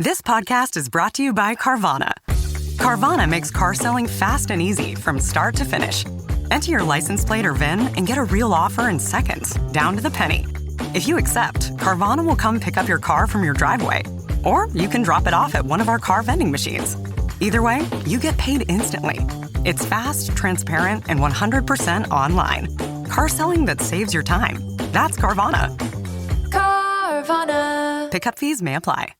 This podcast is brought to you by Carvana. Carvana makes car selling fast and easy from start to finish. Enter your license plate or VIN and get a real offer in seconds, down to the penny. If you accept, Carvana will come pick up your car from your driveway. Or you can drop it off at one of our car vending machines. Either way, you get paid instantly. It's fast, transparent, and 100% online. Car selling that saves your time. That's Carvana. Carvana. Pickup fees may apply.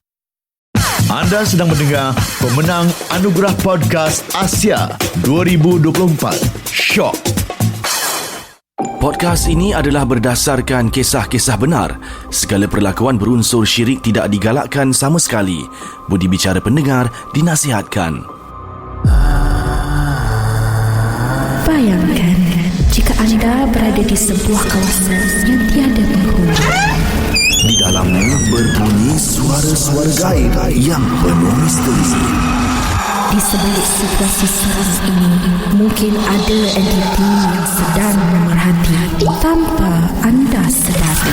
Anda sedang mendengar pemenang Anugerah Podcast Asia 2024 Shock. Podcast ini adalah berdasarkan kisah-kisah benar. Segala perlakuan berunsur syirik tidak digalakkan sama sekali. Budi bicara pendengar dinasihatkan. Bayangkan jika anda berada di sebuah kawasan yang tiada penghuni. Dalamnya berbunyi suara-suara gaib yang penuh misteri. Di sebalik situasi seram ini, mungkin ada entiti yang sedang memerhati tanpa anda sedari.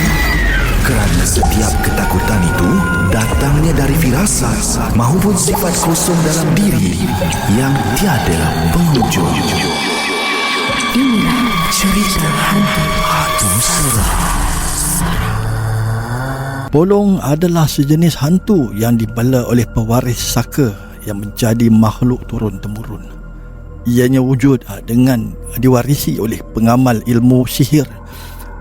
Kerana setiap ketakutan itu datangnya dari firasat maupun sifat kosong dalam diri yang tiada penghujung. Inilah cerita hantu. Hatu seram. Polong adalah sejenis hantu yang dibela oleh pewaris saka yang menjadi makhluk turun-temurun. Ianya wujud ah, dengan diwarisi oleh pengamal ilmu sihir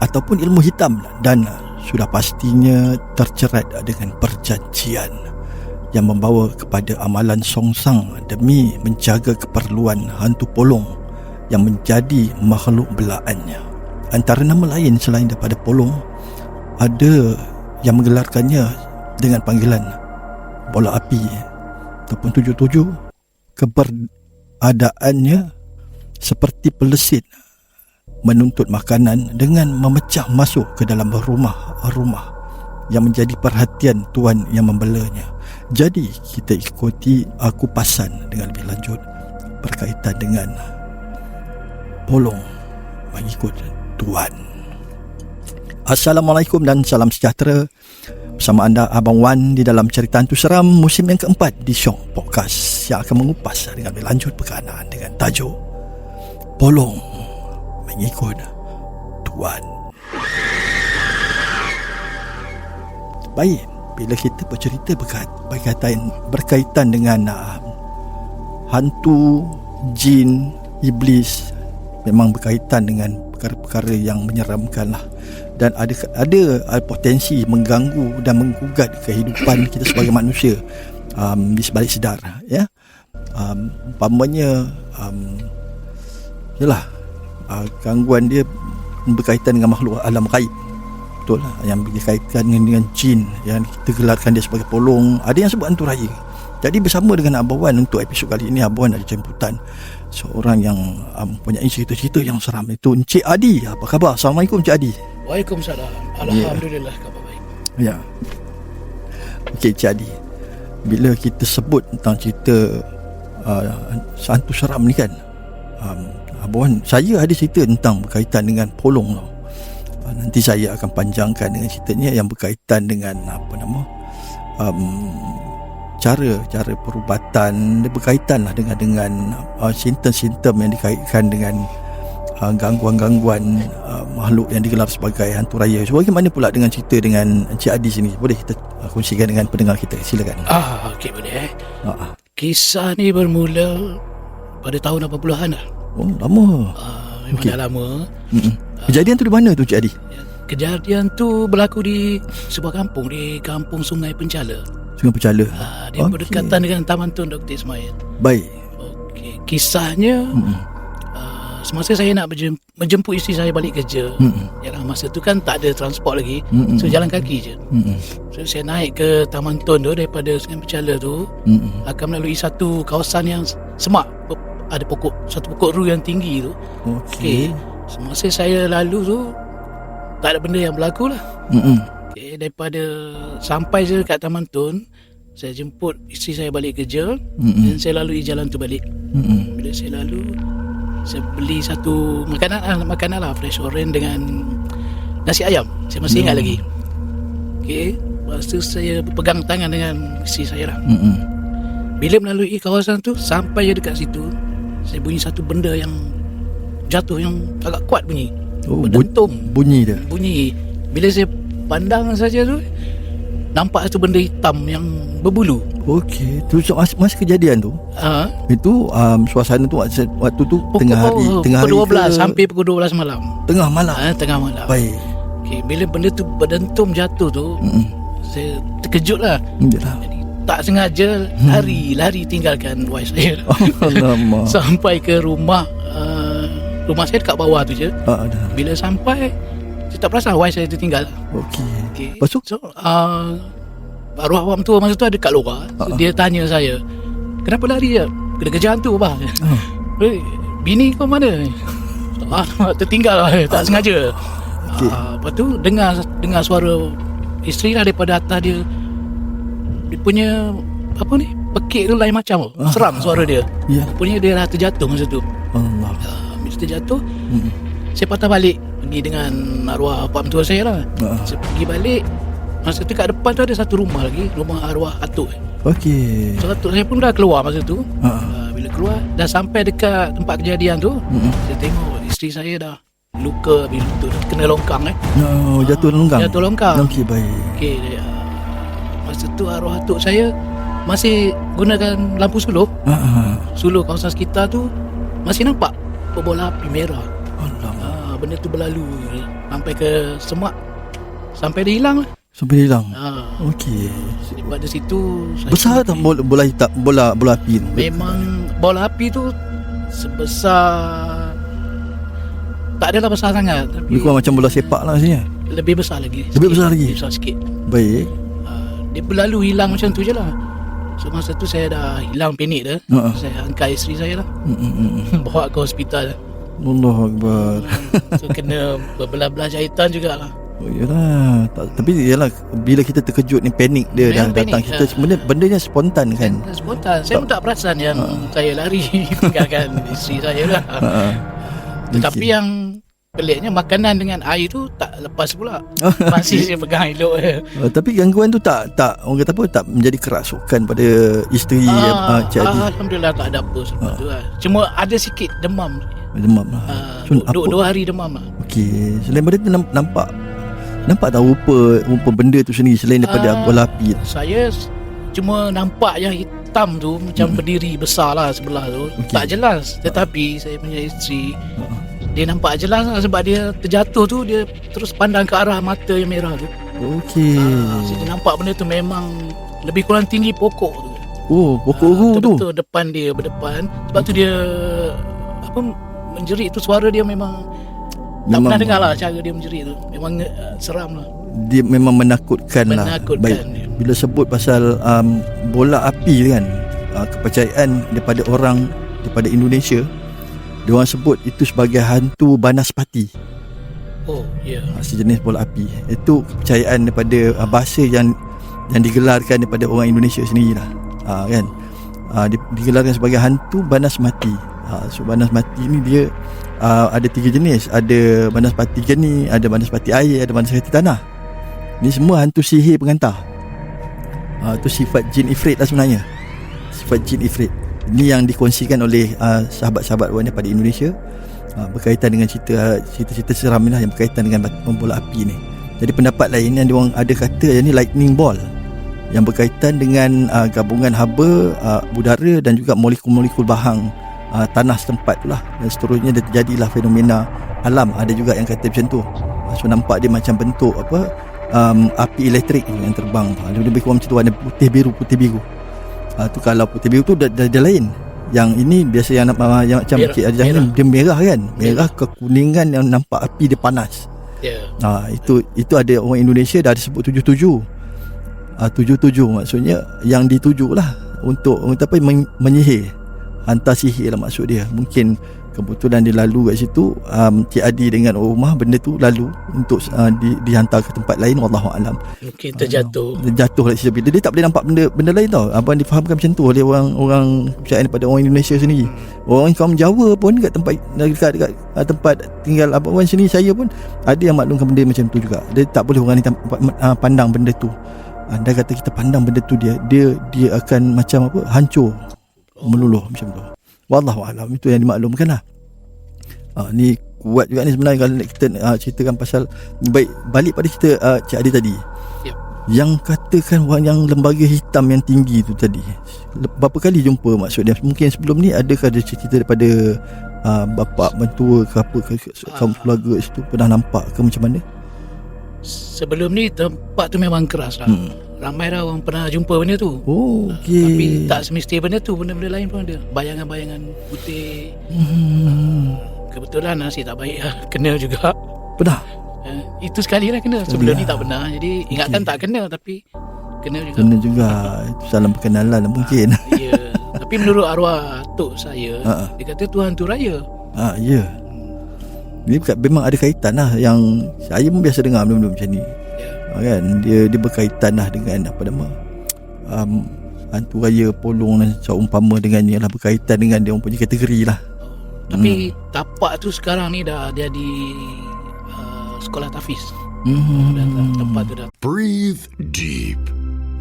ataupun ilmu hitam dan ah, sudah pastinya tercerat ah, dengan perjanjian yang membawa kepada amalan songsang demi menjaga keperluan hantu polong yang menjadi makhluk belaannya. Antara nama lain selain daripada polong ada yang menggelarkannya dengan panggilan bola api ataupun tujuh-tujuh keberadaannya seperti pelesit menuntut makanan dengan memecah masuk ke dalam rumah-rumah yang menjadi perhatian tuan yang membelanya. Jadi kita ikuti aku pasan dengan lebih lanjut berkaitan dengan polong mengikut tuan. Assalamualaikum dan salam sejahtera. Bersama anda Abang Wan di dalam cerita hantu seram musim yang keempat di Syong Podcast Yang akan mengupas dengan berlanjut berkenaan dengan tajuk Polong mengikut Tuan. Baik, bila kita bercerita berkait, berkaitan, berkaitan dengan uh, hantu, jin, iblis Memang berkaitan dengan perkara-perkara yang menyeramkan lah dan ada ada potensi mengganggu dan menggugat kehidupan kita sebagai manusia um, di sebalik sedar ya. Um, umpamanya um, yalah uh, gangguan dia berkaitan dengan makhluk alam gaib. Betul lah yang berkaitan dengan, dengan jin yang kita gelarkan dia sebagai polong. Ada yang sebut hantu raya. Jadi bersama dengan Abang Wan untuk episod kali ini Abang Wan ada jemputan seorang yang um, punya cerita-cerita yang seram itu. Encik Adi apa khabar? Assalamualaikum Encik Adi Waalaikumsalam. Alhamdulillah yeah. khabar baik. Ya. Okey, jadi bila kita sebut tentang cerita uh, santu seram ni kan. Um, Abang saya ada cerita tentang berkaitan dengan polong tau. Uh, nanti saya akan panjangkan dengan ceritanya yang berkaitan dengan apa nama? Um, cara cara perubatan dia berkaitan lah dengan dengan uh, simptom-simptom yang dikaitkan dengan uh, gangguan-gangguan uh, makhluk yang digelar sebagai hantu raya. So, bagaimana pula dengan cerita dengan Encik Adi sini? Boleh kita uh, kongsikan dengan pendengar kita? Silakan. Ah, okey boleh eh. Uh-huh. Kisah ni bermula pada tahun 80-an lah. Oh, lama. Ah, memang Okey. dah lama. Mm-mm. Kejadian tu di mana tu Encik Adi? Kejadian tu berlaku di sebuah kampung di Kampung Sungai Pencala. Sungai Pencala. Ah, dia Okey. berdekatan dengan Taman Tun Dr. Ismail. Baik. Okey, kisahnya Mm-mm. Semasa saya nak menjemput isteri saya balik kerja. Mm-mm. Yalah masa tu kan tak ada transport lagi. Mm-mm. So jalan kaki je. Mm-mm. So saya naik ke Taman Tun tu daripada Sungai Pencala tu Mm-mm. akan melalui satu kawasan yang semak ada pokok satu pokok ru yang tinggi tu okey Okey. semasa saya lalu tu tak ada benda yang berlaku lah Mm-mm. okey daripada sampai je kat Taman Tun saya jemput isteri saya balik kerja Mm-mm. dan saya lalui jalan tu balik Mm-mm. bila saya lalu saya beli satu makanan ah, makanan lah fresh orange dengan nasi ayam saya masih ingat lagi okey Lepas tu saya berpegang tangan dengan isteri saya lah. Mm-mm. Bila melalui kawasan tu Sampai je dekat situ Saya bunyi satu benda yang Jatuh yang agak kuat bunyi Oh, Berdentum bunyi dia. Bunyi Bila saya pandang saja tu Nampak satu benda hitam yang berbulu Okey, tu so, masa, kejadian tu, ha? itu um, suasana tu waktu, waktu tu Pukul, tengah hari, tengah hari pukul 12 ke? Sampai pukul 12 malam tengah malam. ha, Tengah malam Baik. okay, Bila benda tu berdentum jatuh tu Mm-mm. Saya terkejut lah Yalah. Jadi tak sengaja lari Lari tinggalkan wife saya Alamak. Sampai ke rumah uh, Rumah saya dekat bawah tu je dah. Bila sampai Saya tak perasan wife saya tertinggal Okey. okay. Lepas tu? So uh, Arwah awam tu masa tu ada kat luar so, Ah. Dia tanya saya Kenapa lari je? Kena kerja hantu apa? Ah. Eh, Bini kau mana? Ah, tertinggal lah Tak sengaja Okey. Ah, Lepas tu dengar dengar suara Isteri lah daripada atas dia Dia punya Apa ni Pekik tu lain macam Ah. Seram suara dia Ya. Rupanya dia dah terjatuh masa tu Allah. uh, Bila terjatuh Mm. Saya patah balik Pergi dengan arwah pak mentua saya lah Ah. Saya pergi balik Masa tu kat depan tu ada satu rumah lagi Rumah arwah atuk Okey. So atuk saya pun dah keluar masa tu Ah. uh, Bila keluar Dah sampai dekat tempat kejadian tu Mm-mm. Saya tengok isteri saya dah Luka habis lutut dah Kena longkang eh No, jatuh dalam longkang. Jatuh longkang Okey, baik. Okey uh, Masa tu arwah atuk saya Masih gunakan lampu suluh ah. Suluh kawasan sekitar tu Masih nampak Bola api merah. Ah, benda tu berlalu sampai ke semak sampai dia hilang lah. Sampai hilang. Ah, Okey. daripada situ saya Besar tak bola bola hitam bola bola api tu? Memang bola api tu sebesar tak adalah besar sangat tapi Lebih kurang macam bola sepak lah sini. lebih besar lagi. Lebih besar lagi? Lebih besar sikit. Baik. Ah, dia berlalu hilang macam tu je lah. So masa tu saya dah hilang panik dah. Ha. Saya angkat isteri saya lah. Mm. Bawa ke hospital. Allah Akbar. So kena berbelah-belah jahitan jugalah. Oh, yalah. Tak, tapi yalah bila kita terkejut ni panik dia dah Memang datang panik, kita ha. benda bendanya spontan kan. Spontan Saya pun tak perasan yang Saya lari Tinggalkan isteri saya lah Ha. Tetapi Okey. yang Peliknya makanan dengan air tu Tak lepas pula Masih saya pegang elok Uh, tapi gangguan tu tak tak orang kata apa tak menjadi kerasukan pada isteri ah, ah, Cik Adi. Alhamdulillah tak ada apa selepas tu lah Cuma ada sikit demam Demam lah. Ah, So, dua, apa- dua hari demam lah Okey, selain daripada tu nam- nampak nampak tak rupa rupa benda tu sendiri selain daripada Ah. bola api. tu? Saya cuma nampak yang hitam tu Macam berdiri besar lah sebelah tu Okey. Tak jelas Tetapi saya punya isteri Ha. Dia nampak jelas lah sebab dia terjatuh tu Dia terus pandang ke arah mata yang merah tu Okey. Ah, so dia nampak benda tu memang Lebih kurang tinggi pokok tu Oh, pokok Ah, ru tu. Betul-betul depan dia berdepan Sebab tu dia Apa Menjerit tu suara dia memang Tak Memang- pernah dengar lah cara dia menjerit tu Memang uh, seram lah Dia memang menakutkan, lah. Menakutkan Baik. dia. Bila sebut pasal um, bola api kan, uh, kepercayaan daripada orang daripada Indonesia, dia orang sebut itu sebagai hantu banaspati. Oh ya yeah. uh, sejenis bola api. Itu kepercayaan daripada uh, bahasa yang yang digelarkan daripada orang Indonesia sendiri lah. Uh, kan? Uh, di, digelarkan sebagai hantu banas mati. Uh, so banas mati ni dia uh, ada tiga jenis. Ada banaspati geni, ada banaspati air, ada banaspati tanah. Ni semua hantu sihir pengantar. Uh, tu sifat jin ifrit lah sebenarnya. Sifat jin ifrit. Ini yang dikongsikan oleh uh, sahabat-sahabat orang daripada Indonesia uh, berkaitan dengan cerita cerita-cerita seram ni lah yang berkaitan dengan bola api ni. Jadi pendapat lain yang diorang ada kata yang ni lightning ball yang berkaitan dengan uh, gabungan haba, uh, udara dan juga molekul-molekul bahang uh, tanah setempat tu lah dan seterusnya dia terjadilah fenomena alam. Ada juga yang kata macam tu. Uh, so nampak dia macam bentuk apa um, api elektrik yang terbang. Uh, dia lebih kurang macam tu. Warna putih biru putih biru. Uh, tu kalau putih biru tu dah, dah, dah lain. Yang ini biasa yang, uh, yang macam Merah, Cik Ajang ni merah. dia merah kan? Merah kekuningan yang nampak api dia panas. Ya. Yeah. Ha, itu itu ada orang Indonesia dah disebut tujuh-tujuh. Ah tujuh-tujuh maksudnya yang dituju lah untuk untuk apa men, menyihir. Hantar sihir lah maksud dia. Mungkin kebetulan dia lalu kat situ um, Cik Adi dengan rumah benda tu lalu untuk uh, di, dihantar ke tempat lain wallahu alam. Mungkin terjatuh Dia jatuh lah siapa dia, tak boleh nampak benda benda lain tau. Abang difahamkan macam tu oleh orang orang percayaan daripada orang Indonesia sendiri. Orang kaum Jawa pun dekat tempat dekat dekat uh, tempat tinggal apa orang sini saya pun ada yang maklumkan benda macam tu juga. Dia tak boleh orang ni tampak, uh, pandang benda tu. anda kata kita pandang benda tu dia dia dia akan macam apa hancur meluluh macam tu. Wallahu alam. Itu yang dimaklumkan lah. Uh, ni kuat juga ni sebenarnya kalau nak kita uh, ceritakan pasal baik balik pada kita uh, Cik Adi tadi. Yep. yang katakan orang yang lembaga hitam yang tinggi tu tadi. Berapa kali jumpa maksudnya mungkin sebelum ni adakah ada cerita daripada uh, bapa mentua ke apa ke, ke kaum keluarga situ pernah nampak ke macam mana? Sebelum ni tempat tu memang keras lah. Hmm. Ramai dah orang pernah jumpa benda tu. oh okey Tapi tak semesti benda tu, benda-benda lain pun ada. Bayangan-bayangan putih. hmm. Kebetulan nasib tak baik lah. Kena juga. pernah Eh, itu sekali lah kena. Sebelum ni tak pernah. Jadi ingatkan tak kena tapi kena juga. kena juga itu salam perkenalan lah mungkin Ya. Tapi menurut arwah tok saya, ha. dia kata Tuhan tu raya. Ah ya. Ni bukan- memang ada kaitan lah yang saya pun biasa dengar benda-benda macam ni. Ya. Ah, kan dia dia berkaitan lah dengan apa nama um, hantu raya polong dan seumpama dengannya lah berkaitan dengan dia orang punya kategori lah. Tapi tapak tu sekarang ni dah dia di uh, sekolah tafiz. Hmm. Dan tempat tu dah Breathe deep.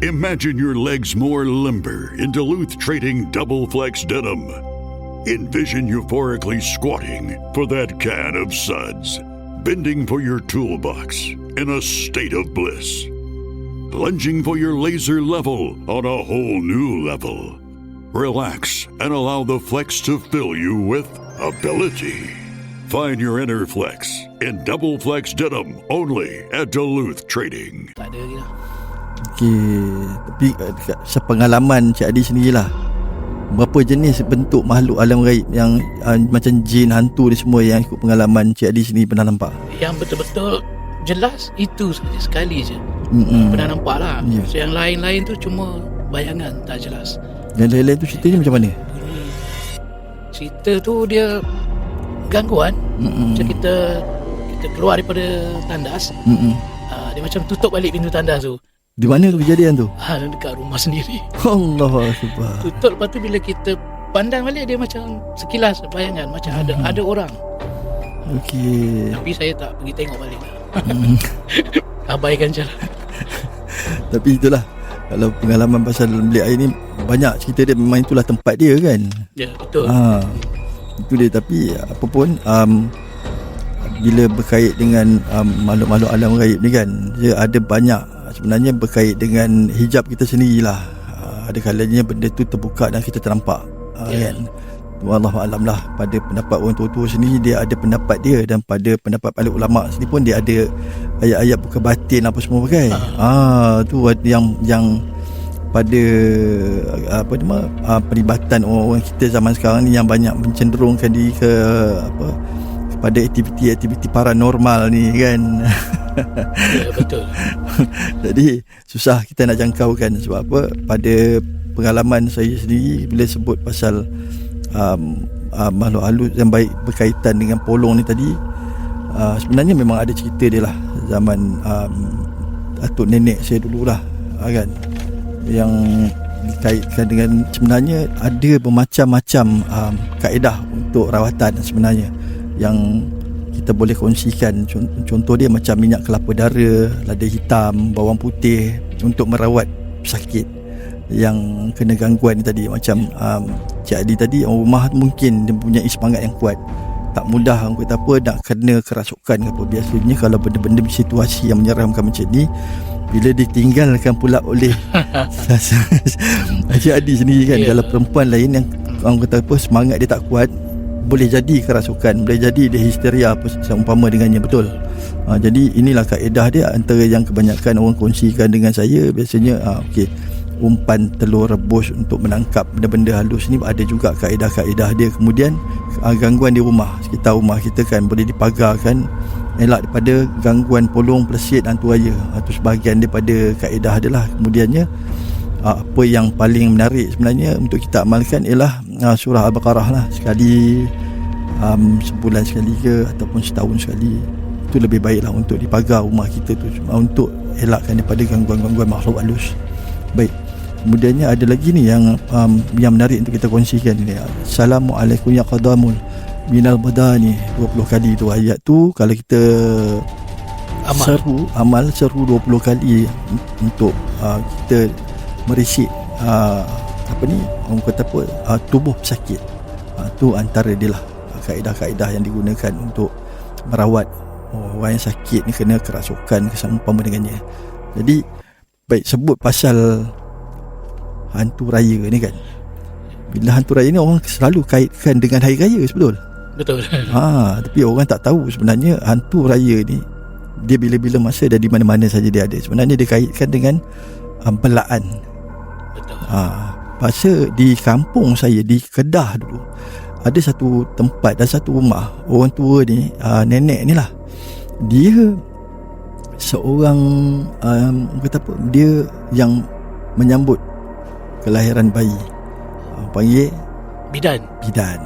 Imagine your legs more limber in Duluth Trading Double Flex Denim. Envision euphorically squatting for that can of suds, bending for your toolbox in a state of bliss, lunging for your laser level on a whole new level. Relax and allow the flex to fill you with ability. Find your inner flex in Double Flex Denim only at Duluth Trading. Okey, tapi uh, dekat sepengalaman Cik Adi sendirilah. Berapa jenis bentuk makhluk alam gaib yang uh, macam jin, hantu ni semua yang ikut pengalaman Cik Adi sendiri pernah nampak? Yang betul-betul jelas itu saja sekali je. Hmm. Pernah nampak lah. Ya. So yang lain-lain tu cuma bayangan tak jelas. Yang lain-lain tu ceritanya macam mana? Cerita tu dia gangguan. Hmm. Macam kita kita keluar daripada tandas, Hmm. uh, dia macam tutup balik pintu tandas tu. Di mana tu kejadian tu? Ha, dekat rumah sendiri. Allah Akbar. Tutup lepas tu bila kita pandang balik dia macam sekilas bayangan macam ada Hmm. ada orang. Okey. Tapi saya tak pergi tengok balik. Hmm. Abaikan je lah. Tapi itulah kalau pengalaman pasal bilik air ni banyak cerita dia memang itulah tempat dia kan. Ya, betul. Ha. Itu dia tapi apa pun um, bila berkait dengan um, makhluk-makhluk alam gaib ni kan dia ada banyak sebenarnya berkait dengan hijab kita sendirilah. Uh, ada kalanya benda tu terbuka dan kita ternampak. Uh, Ya. kan. Wallahu alam lah pada pendapat orang tua-tua sendiri dia ada pendapat dia dan pada pendapat paling ulama sendiri pun dia ada ayat-ayat bukan batin apa semua pakai. Ah tu yang yang pada apa nama ah, peribatan orang-orang kita zaman sekarang ni yang banyak mencenderungkan diri ke apa kepada aktiviti-aktiviti paranormal ni kan. Ya, betul. Jadi susah kita nak jangkaukan sebab apa? Pada pengalaman saya sendiri bila sebut pasal um, uh, makhluk halus yang baik berkaitan dengan polong ni tadi uh, sebenarnya memang ada cerita dia lah. Zaman um, atuk nenek saya dululah uh, kan? Yang dikaitkan dengan sebenarnya ada bermacam-macam um, kaedah untuk rawatan sebenarnya. Yang kita boleh kongsikan Con- contoh dia macam minyak kelapa dara lada hitam bawang putih untuk merawat sakit yang kena gangguan tadi. Macam um, Cik Adi tadi orang rumah mungkin dia punya semangat yang kuat. Tak mudah orang kata apa nak kena kerasukan ke apa. Biasanya kalau benda-benda situasi yang menyeramkan macam ni bila ditinggalkan pula oleh Cik Adi sendiri kan. Ya. kalau perempuan lain yang orang kata apa semangat dia tak kuat boleh jadi kerasukan boleh jadi dia histeria apa seumpama dengannya betul? Ha, jadi inilah kaedah dia antara yang kebanyakan orang kongsikan dengan saya biasanya ha, okey umpan telur rebus untuk menangkap benda-benda halus ni ada juga kaedah-kaedah dia. Kemudian ha, gangguan di rumah sekitar rumah kita kan boleh dipagarkan elak daripada gangguan polong pelesit hantu raya ha, itu sebahagian daripada kaedah dia lah. Kemudiannya uh, apa yang paling menarik sebenarnya untuk kita amalkan ialah uh, surah Al-Baqarah lah sekali um, sebulan sekali ke ataupun setahun sekali. Itu lebih baiklah untuk dipagar rumah kita tu uh, untuk elakkan daripada gangguan-gangguan makhluk halus. Baik kemudiannya ada lagi ni yang um, yang menarik untuk kita kongsikan ni. Assalamualaikum ya qadamul. Minal badani 20 kali tu ayat tu kalau kita Amal. seru amal seru 20 kali untuk uh, kita merisik uh, apa ni orang kata apa uh, tubuh pesakit uh, tu antara dia lah uh, kaedah-kaedah yang digunakan untuk merawat oh, orang yang sakit ni kena kerasukan kesama dengannya jadi baik sebut pasal hantu raya ni kan bila hantu raya ni orang selalu kaitkan dengan hari raya betul Betul. Ha, tapi orang tak tahu sebenarnya hantu raya ni dia bila-bila masa dan di mana-mana saja dia ada. Sebenarnya dia kaitkan dengan um, belaan. Betul. Ha, pasal di kampung saya di Kedah dulu ada satu tempat dan satu rumah orang tua ni uh, nenek ni lah dia seorang um, kata apa dia yang menyambut kelahiran bayi uh, panggil Bidan. bidan.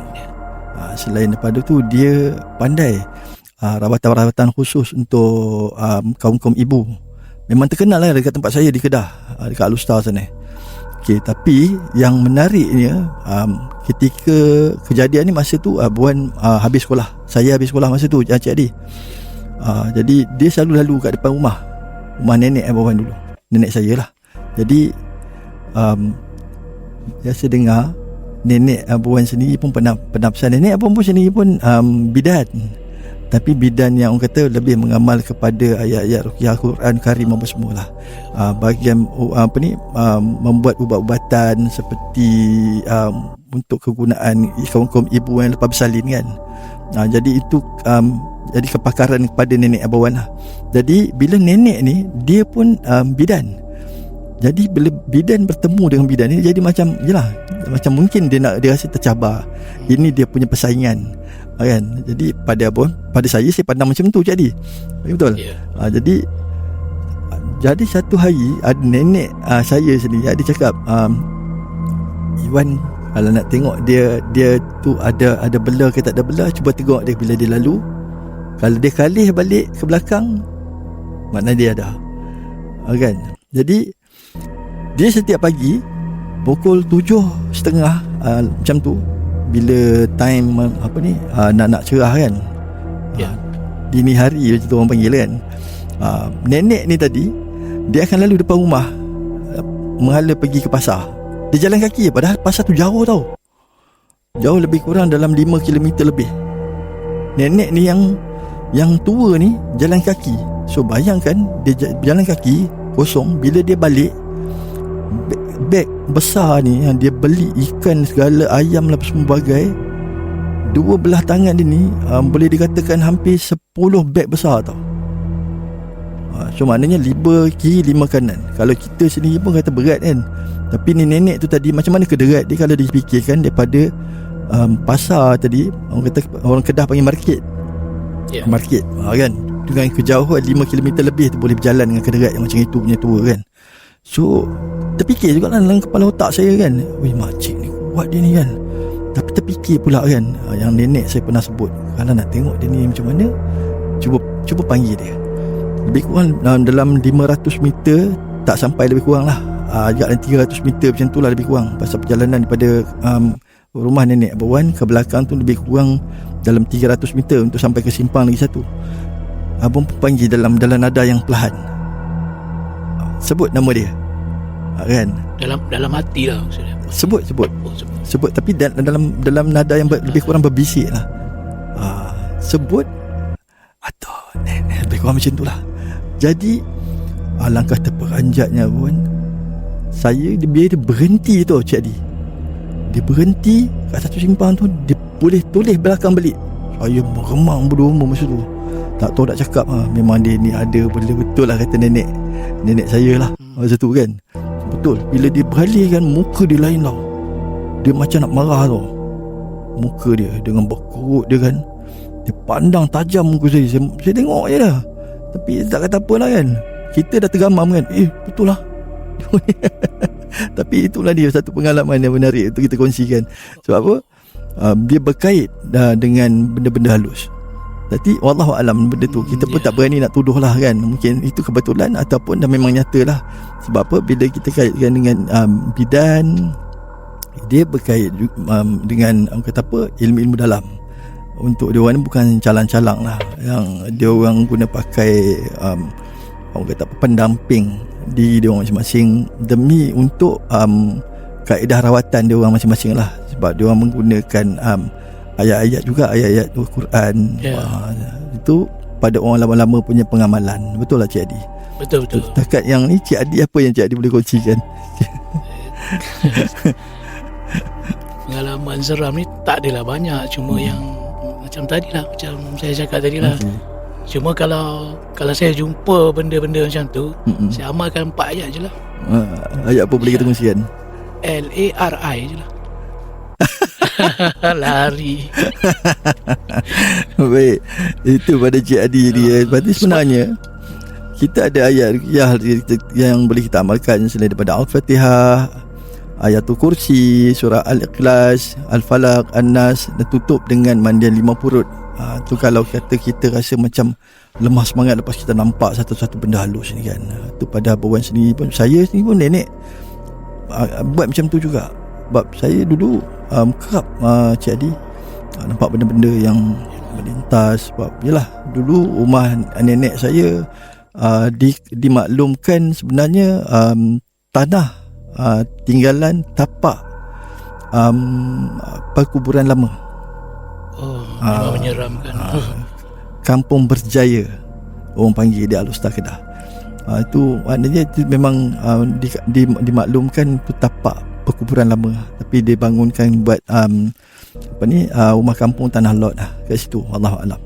Ha, selain daripada tu dia pandai ha, rawatan-rawatan khusus untuk um, kaum-kaum ibu. Memang terkenal lah dekat tempat saya di Kedah, ha, dekat Alustar sana. Okey, tapi yang menariknya um, ketika kejadian ni masa tu uh, Buan uh, habis sekolah. Saya habis sekolah masa tu, Cik Adi. Uh, jadi dia selalu lalu kat depan rumah. Rumah nenek Abang dulu. Nenek saya lah. Jadi um, biasa dengar nenek Abuan sendiri pun pernah pernah pesan nenek Abuan pun sendiri pun um, bidan tapi bidan yang orang kata lebih mengamal kepada ayat-ayat ruqyah Quran Karim apa semualah. Uh, bahagian uh, apa ni um, membuat ubat-ubatan seperti um, untuk kegunaan kaum-kaum ibu yang lepas bersalin kan. Uh, jadi itu um, jadi kepakaran kepada nenek Abuan lah. Jadi bila nenek ni dia pun um, bidan jadi bila bidan bertemu dengan bidan ni jadi macam yalah macam mungkin dia nak dia rasa tercabar. Ini dia punya persaingan. Ha, kan? Jadi pada apa? Pada saya saya pandang macam tu jadi. Betul. Ya. Ha, jadi jadi satu hari ada nenek uh, saya sendiri dia cakap um, Iwan kalau nak tengok dia dia tu ada ada bela ke tak ada bela cuba tengok dia bila dia lalu kalau dia kalih balik ke belakang makna dia ada ha, kan jadi dia setiap pagi pukul tujuh setengah uh, macam tu bila time apa ni uh, nak nak cerah kan? Ya. uh, dini hari macam tu orang panggil kan? Uh, nenek ni tadi dia akan lalu depan rumah uh, menghala pergi ke pasar. Dia jalan kaki padahal pasar tu jauh tau. Jauh lebih kurang dalam 5 km lebih. Nenek ni yang yang tua ni jalan kaki. So bayangkan dia ja- jalan kaki kosong bila dia balik beg, besar ni yang dia beli ikan segala ayam lah semua bagai. Dua belah tangan dia ni um, boleh dikatakan hampir 10 beg besar tau. Ha, so maknanya lima kiri lima kanan. Kalau kita sendiri pun kata berat kan. Tapi ni nenek tu tadi macam mana kederat dia kalau dipikirkan daripada um, pasar tadi? Orang kata orang Kedah panggil market. Ya. market ha, kan? Dengan kejauhan 5 km lebih tu boleh berjalan dengan kederat yang macam itu punya tua kan so terfikir juga lah dalam kepala otak saya kan. Weh makcik ni kuat dia ni kan. Tapi terfikir pula kan ha, yang nenek saya pernah sebut. Kalau nak tengok dia ni macam mana cuba cuba panggil dia. Lebih kurang dalam, dalam 500 meter tak sampai lebih kurang lah. Uh, agak dalam 300 meter macam tu lah lebih kurang. Pasal perjalanan daripada um, rumah nenek Abang ke belakang tu lebih kurang dalam 300 meter untuk sampai ke simpang lagi satu. Abang pun panggil dalam dalam nada yang perlahan sebut nama dia. Ha, kan? Dalam dalam hati lah maksudnya. sebut sebut. Oh, sebut. sebut. Tapi da- dalam dalam nada yang ber- lebih kurang berbisik lah. Ha, sebut atau nenek lebih kurang macam tu lah. Jadi alangkah terperanjatnya pun saya dia biar dia berhenti tu Cik Adi. Dia berhenti kat satu simpang tu dia boleh tulis belakang balik. Saya meremang berdua masa tu tak tahu nak cakap ha. memang dia ni ada boleh betul lah kata nenek. Nenek saya lah masa tu kan. Betul bila dia beralih kan muka dia lain tau. Dia macam nak marah tau. Muka dia dengan berkerut dia kan. Dia pandang tajam muka saya. Saya, saya tengok je dah. Tapi tak kata apa lah kan. Kita dah tergamam kan. Eh betul lah. Tapi itulah dia satu pengalaman yang menarik itu kita kongsikan. Sebab apa? Um, dia berkait uh, dengan benda-benda halus tapi wallahu alam benda tu kita pun ya. tak berani nak tuduh lah kan. Mungkin itu kebetulan ataupun dah memang nyata lah sebab apa? Bila kita kaitkan dengan um, bidan dia berkait um, dengan orang kata apa? Ilmu-ilmu dalam. Untuk dia orang ni bukan calang-calang lah. Yang dia orang guna pakai um, orang kata apa, pendamping di dia orang masing-masing. Demi untuk um, kaedah rawatan dia orang masing-masing lah. Sebab dia orang menggunakan um, ayat-ayat juga ayat-ayat Al-Quran Ya. uh, itu pada orang lama-lama punya pengamalan betul lah Cik Adi Betul betul. Setakat yang ni Cik Adi apa yang Cik Adi boleh kongsikan Pengalaman seram ni tak adalah banyak cuma Hmm. yang macam tadi lah macam saya cakap tadi lah. Okey. Cuma kalau kalau saya jumpa benda-benda macam tu, Mm-mm. saya amalkan empat ayat je lah. uh, Ayat apa boleh kita kongsikan L A R I je lah. Lari. Baik. Itu pada Cik Adi ni eh. Berarti sebenarnya Kita ada ayat yang, yang boleh kita amalkan Selain daripada Al-Fatihah Ayatul Kursi Surah Al-Ikhlas Al-Falaq An-Nas Dan tutup dengan mandian lima purut. Ha, tu kalau kata kita rasa macam Lemah semangat lepas kita nampak Satu-satu benda halus ni kan. Ha, tu pada abang sendiri pun. Saya sendiri pun nenek uh, Buat macam tu juga Sebab saya dulu um, Kerap uh, Cik Adi uh, Nampak benda-benda yang melintas. Sebab yalah dulu rumah nenek saya uh, di, dimaklumkan sebenarnya um, tanah uh, tinggalan tapak um, perkuburan lama. Oh, memang menyeramkan. Kampung Berjaya orang panggil dia Alustar Kedah. Uh, itu maknanya itu memang uh, di, di, dimaklumkan itu tapak perkuburan lama tapi dibangunkan buat um, apa ni uh, rumah kampung tanah lot lah kat situ Allah alam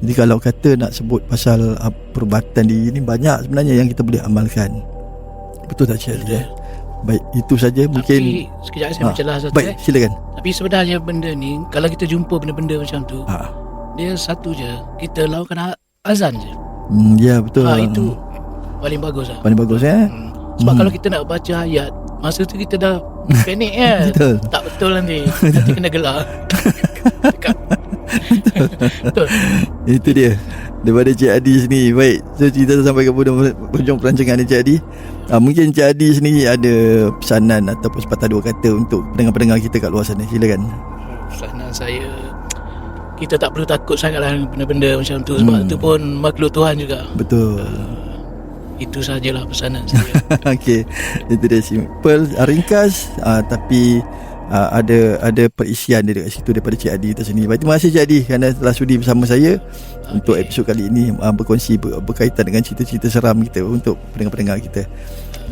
jadi kalau kata nak sebut pasal uh, perubatan di ni banyak sebenarnya yang kita boleh amalkan betul tak Cik eh? baik itu saja mungkin Tapi sekejap saya Ah, mencelah satu baik eh. silakan Tapi sebenarnya benda ni kalau kita jumpa benda-benda macam tu, ha. dia satu je. Kita lakukan a- azan je. hmm, ya betul Ha, itu paling bagus lah. paling bagus eh Hmm. Sebab Hmm. kalau kita nak baca ayat, masa tu kita dah panik kan. Betul. Tak betul nanti. Nanti kena gelak. betul. Itu dia Daripada Cik Adi sini Baik So cerita tu sampai ke hujung, hujung perancangan ni Cik Adi uh, Mungkin Cik Adi sini Ada pesanan Ataupun sepatah dua kata Untuk pendengar-pendengar kita kat luar sana Silakan Pesanan saya kita tak perlu takut sangatlah benda-benda macam tu sebab Hmm. tu pun makhluk Tuhan juga. Betul Itu sajalah pesanan saya. Okey Itu dia simple Ringkas uh, Tapi uh, Ada ada perisian dia dekat situ Daripada Cik Adi tersendiri Baik terima kasih Cik Adi Kerana telah sudi bersama saya Untuk episod kali ini uh, Berkongsi ber, Berkaitan dengan cerita-cerita seram kita Untuk pendengar-pendengar kita.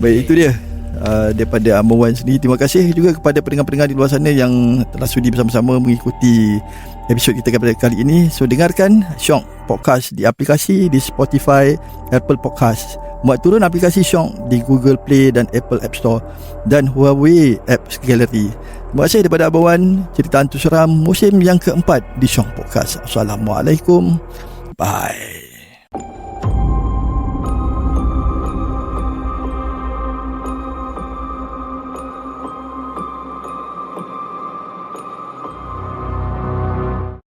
Baik itu dia Uh, daripada Amawan sendiri. Terima kasih juga kepada pendengar-pendengar di luar sana Yang telah sudi bersama-sama mengikuti episod kita pada kali ini. So dengarkan Syong Podcast di aplikasi Di Spotify Apple Podcast. Buat turun aplikasi Syong Di Google Play dan Apple App Store Dan Huawei Apps Gallery. Terima kasih daripada Wan Cerita Hantu Seram Musim yang keempat Di Syong Podcast. Assalamualaikum. Bye